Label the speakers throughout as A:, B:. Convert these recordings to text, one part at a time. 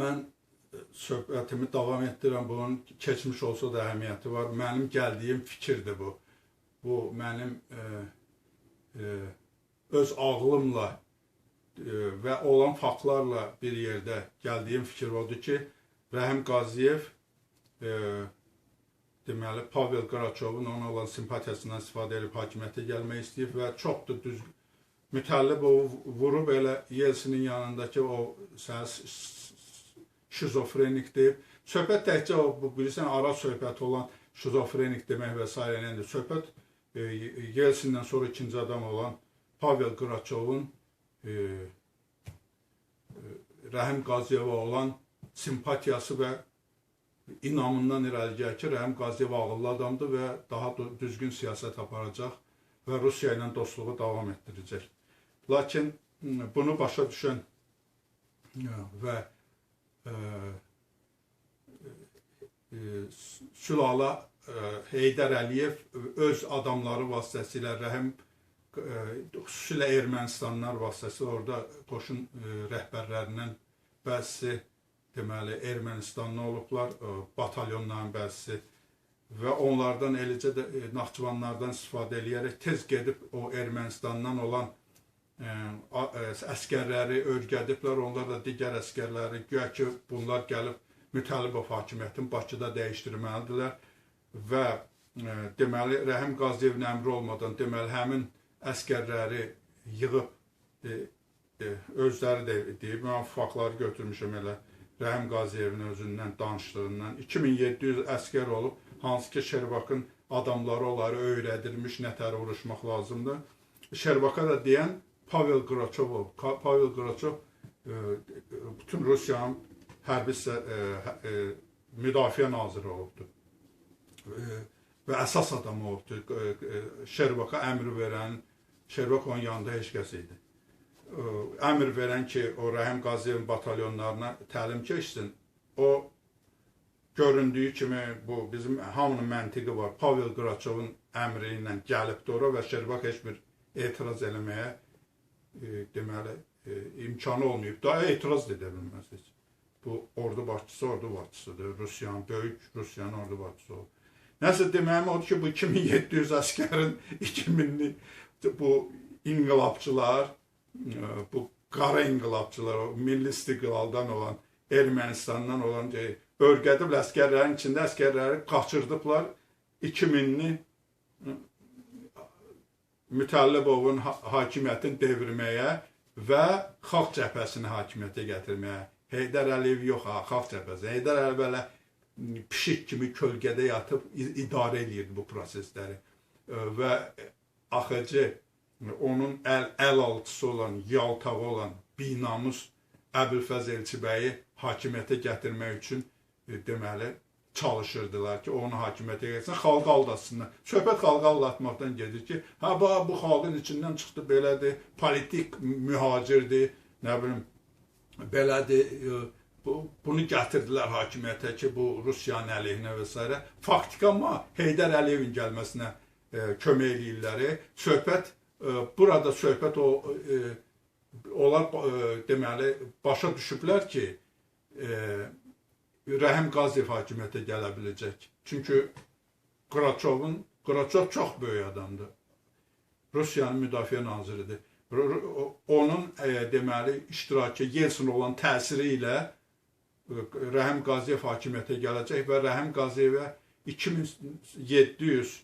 A: mən söhbətimi davam etdirirəm. Bunun keçmiş olsa da əhəmiyyəti var. Mənim gəldiyim fikirdir bu. Bu mənim e, e, öz ağlımla e, və olan faktlarla bir yerdə gəldiyim fikir odur ki, Rəhim Qaziyev e, deməli Pavel Qaraçovun ona olan simpatiyasından istifadə edib hakimiyyətə gəlmək istəyib və çox da düz mütəllib o vurub elə Yeltsinin yanındakı o şizofrenikdir. Söhbət təkcə o bilirsən ara söhbət olan şizofrenik demək və s. ilə söhbət e, Yeltsindən sonra ikinci adam olan Pavel Qaraçovun e, e, Rəhim Qaziyeva olan simpatiyası və inamından irəli gəlir ki, Rəhim Qaziyev ağıllı adamdır və daha düzgün siyasət aparacaq və Rusiya ilə dostluğu davam etdirəcək. Lakin bunu başa düşən və e, e, Sülala e, Heydər Əliyev öz adamları vasitəsilə Rəhim e, xüsusilə Ermənistanlar vasitəsilə orada qoşun e, rəhbərlərindən bəzisi deməli Ermənistanlı olublar, e, batalyonların bəzisi və onlardan eləcə də e, Naxçıvanlardan istifadə eləyərək tez gedib o Ermənistandan olan e, əskərləri örgədiblər, onlar da digər əskərləri güya ki, bunlar gəlib Mütəllibov hakimiyyətini Bakıda dəyişdirməlidirlər və ə, deməli Rəhim Qaziyevin əmri olmadan deməli həmin əskərləri yığıb e, e, özləri də deyib, mən faktları götürmüşəm elə Rəhim Qaziyevin özündən danışdığından 2700 əskər olub, hansı ki Şerbakın adamları onları öyrədirmiş, nətər vuruşmaq lazımdır. Şerbaka da deyən Pavel Qraçov. Pavel Qraçov e, bütün Rusiyanın hərbi e, e, müdafiə naziri olubdur. Və əsas adam olubdur. Şerbaka əmr verən, Şerbak onun yanında heç kəs idi əmr verən ki, o Rəhim Qaziyevin batalyonlarına təlim keçsin, o göründüyü kimi bu bizim hamının məntiqi var. Pavel Qraçovun əmri ilə gəlibdi ora və Şerbak heç bir etiraz eləməyə deməli e, imkanı olmayıb. Daha etiraz edə bilməz heç. Bu ordu başçısı ordu başçısıdır. Rusiyanın böyük Rusiyanın ordu başçısı olub. Nəsə deməyim odur ki, bu 2700 əskərin 2000-li bu inqilabçılar bu qara inqilabçılar, o milli istiqlaldan olan, Ermənistandan olan örgədib əskərlərin içində əskərləri qaçırdıblar 2000-ni Mütəllibovun hakimiyyətini devirməyə və xalq cəbhəsini hakimiyyətə gətirməyə. Heydər Əliyev yox ha, xalq cəbhəsi. Heydər Əliyev belə pişik kimi kölgədə yatıb idarə edirdi bu prosesləri. Və axıcı onun əl, əl altısı olan, yaltağı olan binamız Əbülfəz Elçibəyi hakimiyyətə gətirmək üçün e, deməli çalışırdılar ki, onu hakimiyyətə gəlsin, xalqı aldasınlar. Söhbət xalqı aldatmaqdan gedir ki, ha bu, bu xalqın içindən çıxdı belədir, politik mühacirdir, nə bilim, belədir, e, bu, bunu gətirdilər hakimiyyətə ki, bu Rusiyanın əleyhinə və s. Faktik amma Heydər Əliyevin gəlməsinə e, kömək eləyirlər. Söhbət burada söhbət o e, onlar e, deməli başa düşüblər ki, e, Rəhim Qaziyev hakimiyyətə gələ biləcək. Çünki Qraçovun Qraçov çox böyük adamdır. Rusiyanın müdafiə naziridir. Onun e, deməli iştirakı Yeltsin olan təsiri ilə e, Rəhim Qaziyev hakimiyyətə gələcək və Rəhim Qaziyevə 2700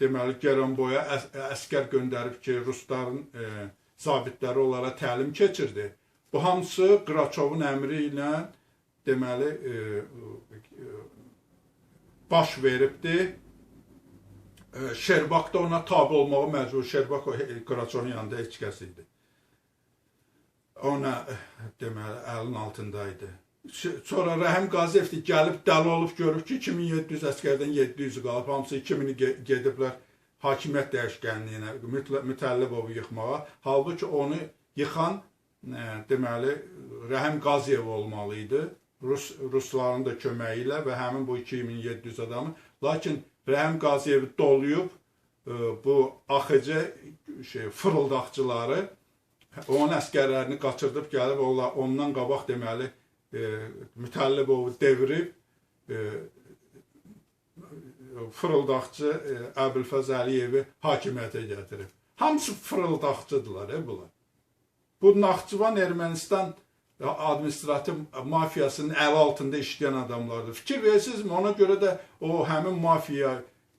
A: deməli Gəranboya əs əskər göndərib ki, rusların e, zabitləri onlara təlim keçirdi. Bu hamısı Qraçovun əmri ilə deməli baş veribdi. E, Şerbak da ona tabi olmağa məcbur. Şerbak o Qraçovun yanında heç kəs idi. Ona e, deməli əlin altındaydı. Sonra Rəhim Qaziyev gəlib dəli olub görüb ki, 2700 əskərdən 700-ü qalıb, hamısı 2000-i gediblər hakimiyyət dəyişkənliyinə, Mütəllibovu yıxmağa. Halbuki onu yıxan ə, e, deməli Rəhim Qaziyev olmalı idi. Rus rusların da köməyi ilə və həmin bu 2700 adamı. Lakin Rəhim Qaziyevi doluyub e, bu axıcı şey fırıldaqçıları onun əskərlərini qaçırdıb gəlib onlar ondan qabaq deməli e, Mütəllibovu devirib e, fırıldaqçı e, Əbülfəz Əliyevi hakimiyyətə gətirib. Hamısı fırıldaqçıdırlar, e, bunlar. Bu Naxçıvan Ermənistan administrativ mafiyasının əl altında işləyən adamlardır. Fikir verirsinizmi? Ona görə də o həmin mafiya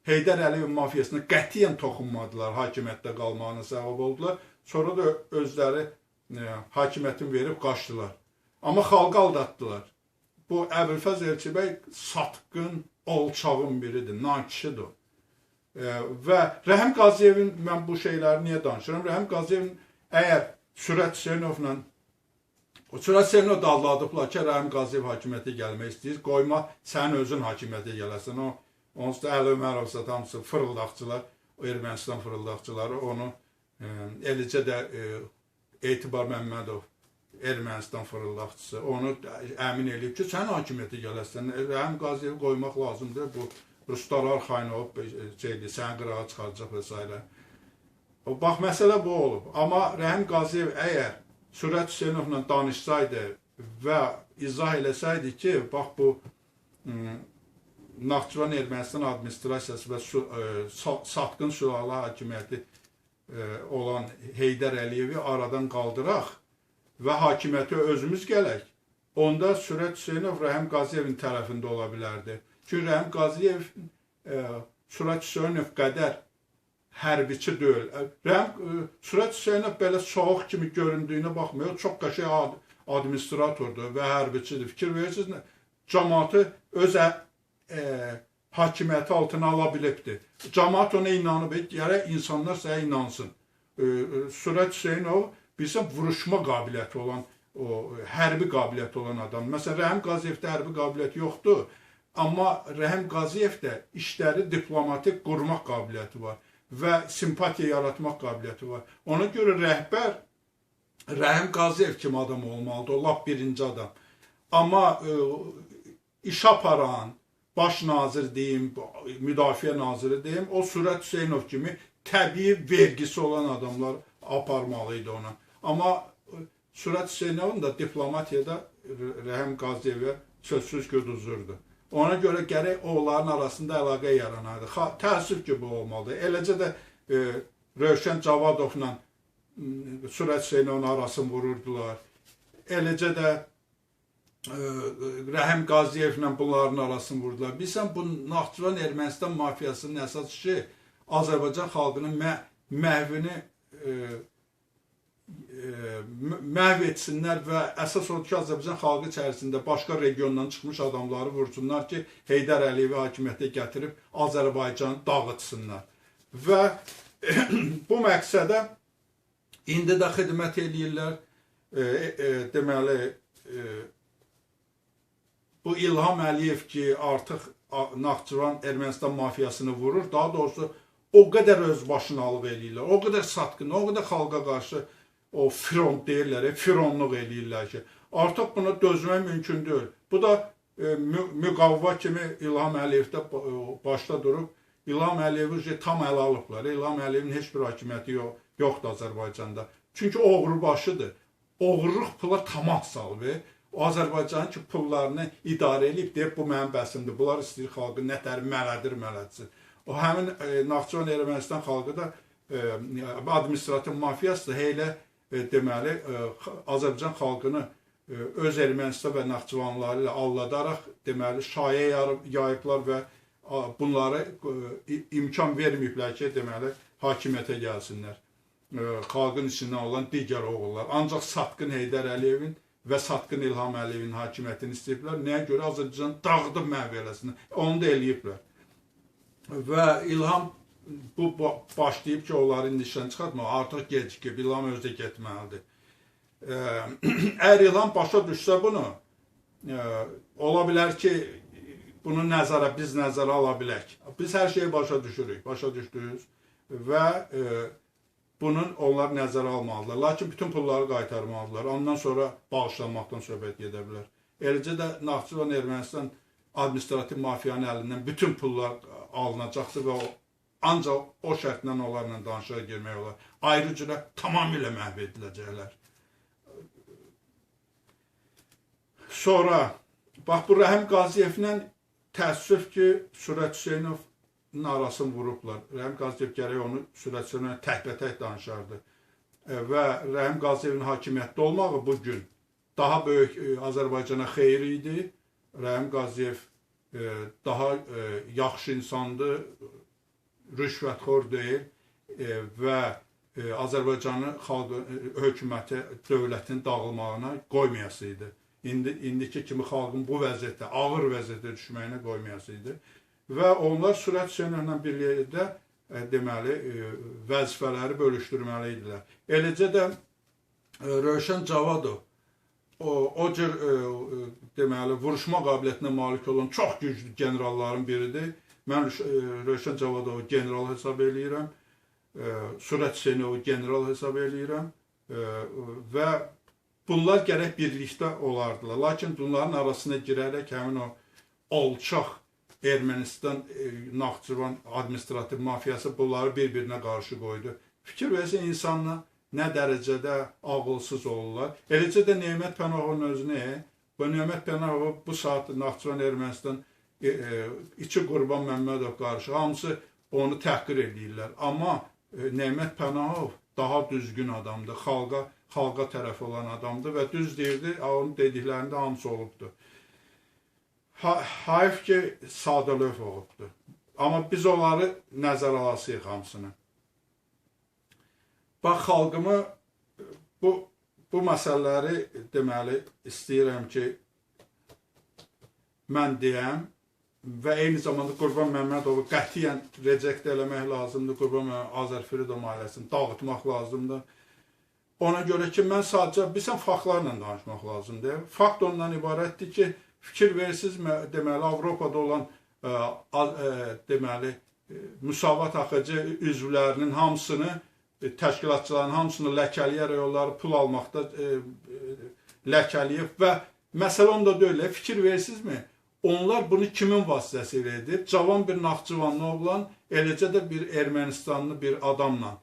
A: Heydər Əliyev mafiyasına qətiyyən toxunmadılar, hakimiyyətdə qalmağına səbəb oldular. Sonra da özləri e, hakimiyyətini verib qaçdılar. Amma xalqı aldatdılar. Bu Əbülfəz Elçibəy satqın, alçağın biridir, nankişidir. E, və Rəhim Qaziyevin, mən bu şeyləri niyə danışıram? Rəhim Qaziyevin əgər Sürət Hüseynovla o Sürət Hüseynov da alladıblar ki, Rəhim Qaziyev hakimiyyətə gəlmək istəyir, qoyma sən özün hakimiyyətə gələsən. O Onsuz da Əli Ömərovsa hamısı fırıldaqçılar, Ermənistan fırıldaqçıları onu e, eləcə də e, Etibar Məmmədov Ermənistan fırıldaqçısı onu əmin eləyib ki, sən hakimiyyətə gələsən, Rəhim Qaziyevi qoymaq lazımdır. Bu Ruslar Arxaynov şeydir, sən qırağa çıxaracaq və s. O bax məsələ bu olub. Amma Rəhim Qaziyev əgər Sürət Hüseynovla danışsaydı və izah eləsəydi ki, bax bu Naxçıvan Ermənistan administrasiyası və su, ə, satqın sülalə hakimiyyəti ə, olan Heydər Əliyevi aradan qaldıraq və hakimiyyətə özümüz gələk. Onda Sürət Hüseynov Rəhim Qaziyevin tərəfində ola bilərdi. Çünki Rəhim Qaziyev ə, Sürət Hüseynov qədər hərbiçi deyil. Rəhim Sürət Hüseynov belə soğuq kimi göründüyünə baxmıyor. Çox qəşəng ad, administratordur və hərbiçidir. Fikir verirsiniz, cəmaatı öz e, hakimiyyəti altına ala bilibdir. Cəmaat ona inanıb, gərək insanlar sənə inansın. E, Sürət Hüseynov bilsən vuruşma qabiliyyəti olan, o hərbi qabiliyyəti olan adam. Məsələn, Rəhim Qaziyevdə hərbi qabiliyyəti yoxdur, amma Rəhim Qaziyevdə işləri diplomatik qurmaq qabiliyyəti var və simpatiya yaratmaq qabiliyyəti var. Ona görə rəhbər Rəhim Qaziyev kimi adam olmalıdır, o lap birinci adam. Amma e, iş aparan, baş nazir deyim, müdafiə naziri deyim, o Sürət Hüseynov kimi təbii vergisi olan adamlar aparmalı idi ona. Amma e, Sürət Hüseynovun da diplomatiyada Rəhim Qaziyevə sözsüz güdüzürdü. Ona görə gərək onların arasında əlaqə yaranaydı. Təəssüf ki, bu olmalıdır. Eləcə də e, Rövşən Cavadovla Sürət Hüseynovun arasını vururdular. Eləcə də Rəhim Qaziyevlə bunların arasını vurdular. Bilsən, bu Naxçıvan Ermənistan mafiyasının əsas işi Azərbaycan xalqının mə məhvini e, e, məhv etsinlər və əsas odur ki, Azərbaycan xalqı içərisində başqa regiondan çıxmış adamları vursunlar ki, Heydər Əliyevi hakimiyyətə gətirib Azərbaycanı dağıtsınlar. Və bu məqsədə indi də xidmət eləyirlər. E, e, deməli, e, bu İlham Əliyev ki, artıq Naxçıvan Ermənistan mafiyasını vurur, daha doğrusu o qədər özbaşınalıq eləyirlər, o qədər satqın, o qədər xalqa qarşı o front deyirlər, e, fironluq eləyirlər ki, artıq buna dözmək mümkün deyil. Bu da e, müqavva kimi İlham Əliyevdə e, başda durub, İlham Əliyevi tam ələ alıblar. İlham Əliyevin heç bir hakimiyyəti yox, yoxdur Azərbaycanda. Çünki oğru başıdır. Oğurluq pula tamah salıb. E. O Azərbaycanın ki, pullarını idarə edib, deyib, bu mənim bəsimdir. Bunlar istəyir xalqı nətər mələdir, mələdsin. O həmin e, Naxçıvan Ermənistan xalqı da e, administrativ mafiyasıdır. Heylə deməli e, Azərbaycan xalqını e, öz Ermənistan və Naxçıvanlıları ilə alladaraq deməli şayə yayıblar və bunları e, imkan verməyiblər ki, deməli hakimiyyətə gəlsinlər. E, xalqın içindən olan digər oğullar. Ancaq Satqın Heydər Əliyevin və Satqın İlham Əliyevin hakimiyyətini istəyiblər. Nəyə görə Azərbaycan dağıdıb məhv eləsin. Onu da eləyiblər. Və İlham bu başlayıb ki, onları indi işdən çıxartma, artıq gecikib, İlham özü getməlidir. Əgər İlham başa düşsə bunu, ola bilər ki, bunu nəzərə, biz nəzərə ala bilək. Biz hər şeyi başa düşürük, başa düşdünüz və e, bunun onlar nəzərə almalıdırlar. Lakin bütün pulları qaytarmalıdırlar. Ondan sonra bağışlanmaqdan söhbət gedə bilər. Eləcə də Naxçıvan Ermənistan administrativ mafiyanın əlindən bütün pullar alınacaqdır və o ancaq o şərtlə onlarla danışığa girmək olar. Ayrı cürə tamamilə məhv ediləcəklər. Sonra bax bu Rəhim Qaziyevlə təəssüf ki, Surət Hüseynovun arasını vurublar. Rəhim Qaziyev gərək onu Surət Hüseynov təkbətək danışardı. E, və Rəhim Qaziyevin hakimiyyətdə olmağı bu gün daha böyük e, Azərbaycana xeyir idi. Rəhim Qaziyev e, daha yaxşı insandır, rüşvətxor deyil və e, Azərbaycanı xalqı e, hökuməti dövlətin dağılmağına qoymayası idi. İndi indiki kimi xalqın bu vəziyyətdə, ağır vəziyyətdə düşməyinə qoymayası idi. Və onlar sürət Hüseynovla birlikdə e, deməli e, vəzifələri bölüşdürməli idilər. Eləcə də e, Rövşən Cavadov o o cür e, e, deməli vuruşma qabiliyyətinə malik olan çox güclü generalların biridir. Mən e, Rövşən Cavadovu general hesab eləyirəm sürət Hüseynovu general hesab eləyirəm və bunlar gərək birlikdə olardılar. Lakin bunların arasına girərək həmin o alçaq Ermənistan e, Naxçıvan administrativ mafiyası bunları bir-birinə qarşı qoydu. Fikir versin insanlar nə dərəcədə ağılsız olurlar. Eləcə də Nemət Pənahovun özünü, bu Nemət Pənahov bu saat Naxçıvan Ermənistan e, e, içi Qurban Məmmədov qarşı hamısı onu təhqir edirlər. Amma Nemət Pənahov daha düzgün adamdır, xalqa xalqa tərəf olan adamdır və düz deyirdi, onun dediklərində hamısı olubdur. Ha, hayf ki, sadəlöv olubdur. Amma biz onları nəzər alasıyıq hamısını. Bax, xalqımı bu, bu məsələləri deməli istəyirəm ki, mən deyəm, və eyni zamanda Qurban Məmmədovu qətiyyən rejekt eləmək lazımdır. Qurban Məmməd Azərfiridov ailəsini dağıtmaq lazımdır. Ona görə ki, mən sadəcə bilsən faktlarla danışmaq lazımdır. Fakt ondan ibarətdir ki, fikir versizmi, deməli Avropada olan ə, ə, deməli müsavat axıcı üzvlərinin hamısını təşkilatçıların hamısını ləkələyərək onları pul almaqda ə, ləkələyib və məsələ onda deyil, fikir versizmi? Onlar bunu kimin vasitəsilə edib? Cavan bir Naxçıvanlı oğlan, eləcə də bir Ermənistanlı bir adamla.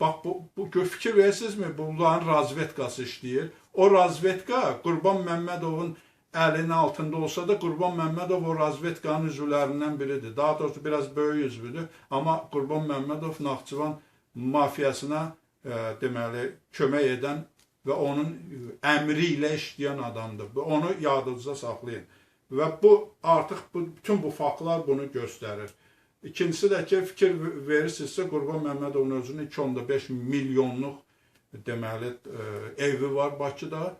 A: Bax, bu, bu fikir verirsinizmi? Bunların razvetkası işləyir. O razvetka Qurban Məmmədovun əlinin altında olsa da Qurban Məmmədov o razvetkanın üzvlərindən biridir. Daha doğrusu biraz böyük üzvüdür. Amma Qurban Məmmədov Naxçıvan mafiyasına e, deməli kömək edən və onun əmri ilə işləyən adamdır. Onu yadınızda saxlayın. Və bu artıq bu, bütün bu faktlar bunu göstərir. İkincisi də ki, fikir verirsinizsə, Qurban Məmmədovun özünün 2.5 milyonluq deməli e, evi var Bakıda.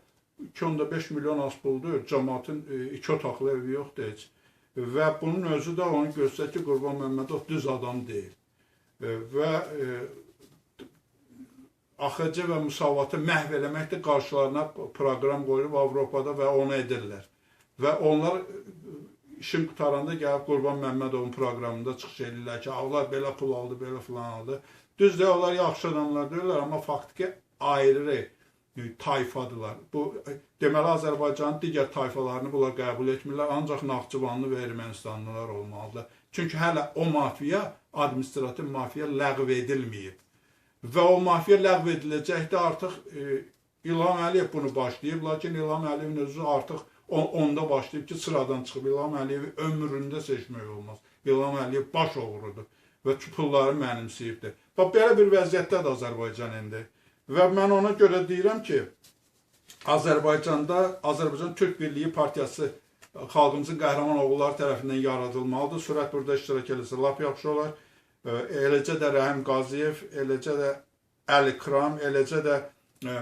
A: 2.5 milyon az puldur. Cəmaatın e, iki otaqlı evi yoxdur heç. Və bunun özü də onu göstərir ki, Qurban Məmmədov düz adam deyil. E, və AXC və müsavatı məhv eləməkdə qarşılarına proqram qoyulub Avropada və onu edirlər. Və onlar işin qutaranda gəlib Qurban Məmmədovun proqramında çıxış edirlər ki, onlar belə pul aldı, belə filan aldı. Düzdür, onlar yaxşı adamlar deyirlər, amma faktiki ayrı tayfadılar. Bu deməli Azərbaycanın digər tayfalarını bunlar qəbul etmirlər, ancaq Naxçıvanlı və Ermənistanlılar olmalıdır. Çünki hələ o mafiya, administrativ mafiya ləğv edilməyib. Və o mafiya ləğv ediləcəkdə artıq e, İlham Əliyev bunu başlayıb, lakin İlham Əliyevin özü artıq onda başlayıb ki, sıradan çıxıb İlham Əliyevi ömründə seçmək olmaz. İlham Əliyev baş oğrudur və pulları mənimsəyibdir. Bax, belə bir vəziyyətdədir Azərbaycan indi. Və mən ona görə deyirəm ki, Azərbaycanda Azərbaycan Türk Birliyi Partiyası xalqımızın qəhrəman oğulları tərəfindən yaradılmalıdır. Sürət burada iştirak eləsə lap yaxşı olar. Eləcə də Rəhim Qaziyev, eləcə də Əli Kram, eləcə də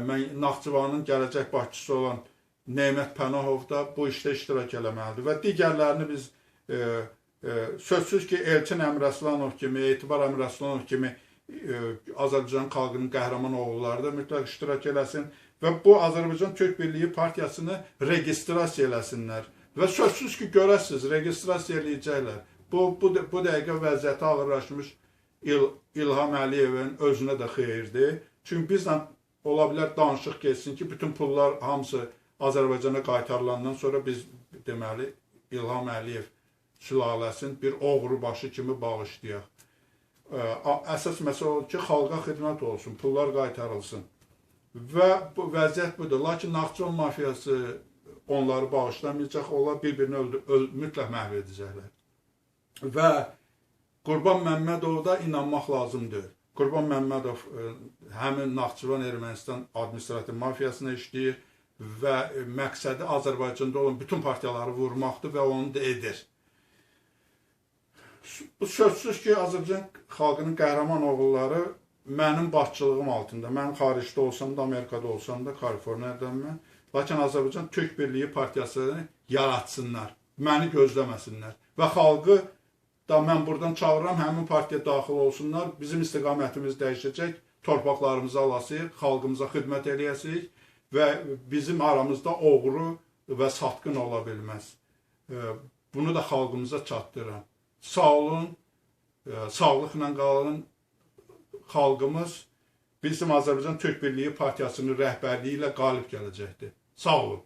A: mən Naxçıvanın gələcək başçısı olan Nemət Pənahov da bu işdə iştirak eləməlidir və digərlərini biz e, e, sözsüz ki, Elçin Əmrəslanov kimi, Etibar Əmrəslanov kimi e, Azərbaycan xalqının qəhrəman oğulları da mütləq iştirak eləsin və bu Azərbaycan Türk Birliyi Partiyasını registrasiya eləsinlər və sözsüz ki, görəsiniz, registrasiya eləyəcəklər. Bu, bu, bu dəqiqə vəziyyəti ağırlaşmış İl İlham Əliyevin özünə də xeyirdir. Çünki bizlə ola bilər danışıq geçsin ki, bütün pullar hamısı Azərbaycana qaytarılandan sonra biz deməli İlham Əliyev sülaləsini bir oğru başı kimi bağışlayaq. Əsas məsələ odur ki, xalqa xidmət olsun, pullar qaytarılsın. Və bu vəziyyət budur. Lakin Naxçıvan mafiyası onları bağışlamayacaq, onlar bir-birini öldü, öl, mütləq məhv edəcəklər. Və Qurban Məmmədova da inanmaq lazımdır. Qurban Məmmədov həmin Naxçıvan Ermənistan administrativ mafiyasına işləyir və məqsədi Azərbaycanda olan bütün partiyaları vurmaqdır və onu da edir. Bu sözsüz ki, Azərbaycan xalqının qəhrəman oğulları mənim başçılığım altında, mən xaricdə olsam da, Amerikada olsam da, Kaliforniyadan mən, lakin Azərbaycan Türk Birliyi Partiyasını yaratsınlar, məni gözləməsinlər və xalqı da mən buradan çağırıram, həmin partiya daxil olsunlar, bizim istiqamətimiz dəyişəcək, torpaqlarımızı alasıyıq, xalqımıza xidmət eləyəsirik və bizim aramızda oğru və satqın ola bilməz. Bunu da xalqımıza çatdırıram. Sağ olun, sağlıqla qalın, xalqımız bizim Azərbaycan Türk Birliyi Partiyasının rəhbərliyi ilə qalib gələcəkdir. Sağ olun.